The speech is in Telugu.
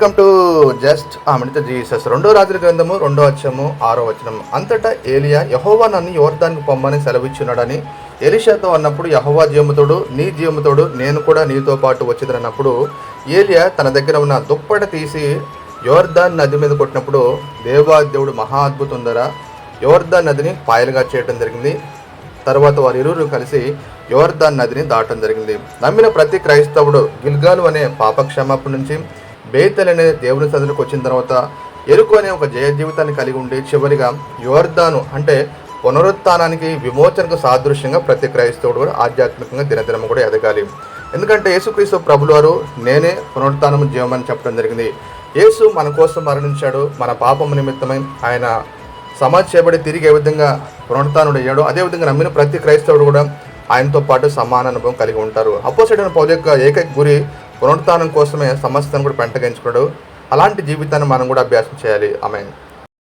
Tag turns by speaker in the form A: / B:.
A: Welcome to just Amrita Jesus. రెండో రాత్రి గ్రంథము రెండో వచ్చము ఆరో వచనం. అంతటా ఏలియా యహోవా నన్ను యువర్ధానికి పొమ్మని సెలవిచ్చున్నాడని ఎలిషాతో అన్నప్పుడు యహోవా జీవముతోడు నీ జీవముతోడు నేను కూడా నీతో పాటు వచ్చిదన్నప్పుడు ఏలియా తన దగ్గర ఉన్న దుప్పట తీసి యువర్ధాన్ నది మీద కొట్టినప్పుడు దేవాదేవుడు మహా అద్భుతం ధర యువర్ధాన్ నదిని పాయలుగా చేయడం జరిగింది. తర్వాత వారు ఇరువురు కలిసి యువర్ధాన్ నదిని దాటం జరిగింది. నమ్మిన ప్రతి క్రైస్తవుడు గిల్గాలు అనే పాపక్షమాపణ నుంచి బేతల్ అనే దేవుని సదులకు వచ్చిన తర్వాత ఎరుకు అనే ఒక జయ జీవితాన్ని కలిగి ఉండి చివరిగా యోర్దాను అంటే పునరుత్థానానికి విమోచనకు సాదృశ్యంగా ప్రతి క్రైస్తవుడు కూడా ఆధ్యాత్మికంగా దినదినము కూడా ఎదగాలి. ఎందుకంటే యేసుక్రీస్తు ప్రభులు వారు నేనే పునరుత్థానము జీవమని చెప్పడం జరిగింది. యేసు మన కోసం మరణించాడు. మన పాపము నిమిత్తమై ఆయన సమాజ్ చేయబడి తిరిగి ఏ విధంగా పునరుత్నుడు అయ్యాడు అదే విధంగా నమ్మిన ప్రతి క్రైస్తవుడు కూడా ఆయనతో పాటు సమాన అనుభవం కలిగి ఉంటారు. అపోజిట్ పౌలు యొక్క ఏకైక గురి పునరుత్నం కోసమే సమస్తను కూడా పెంటగించుకున్నాడు. అలాంటి జీవితాన్ని మనం కూడా అభ్యాసం చేయాలి. ఆమె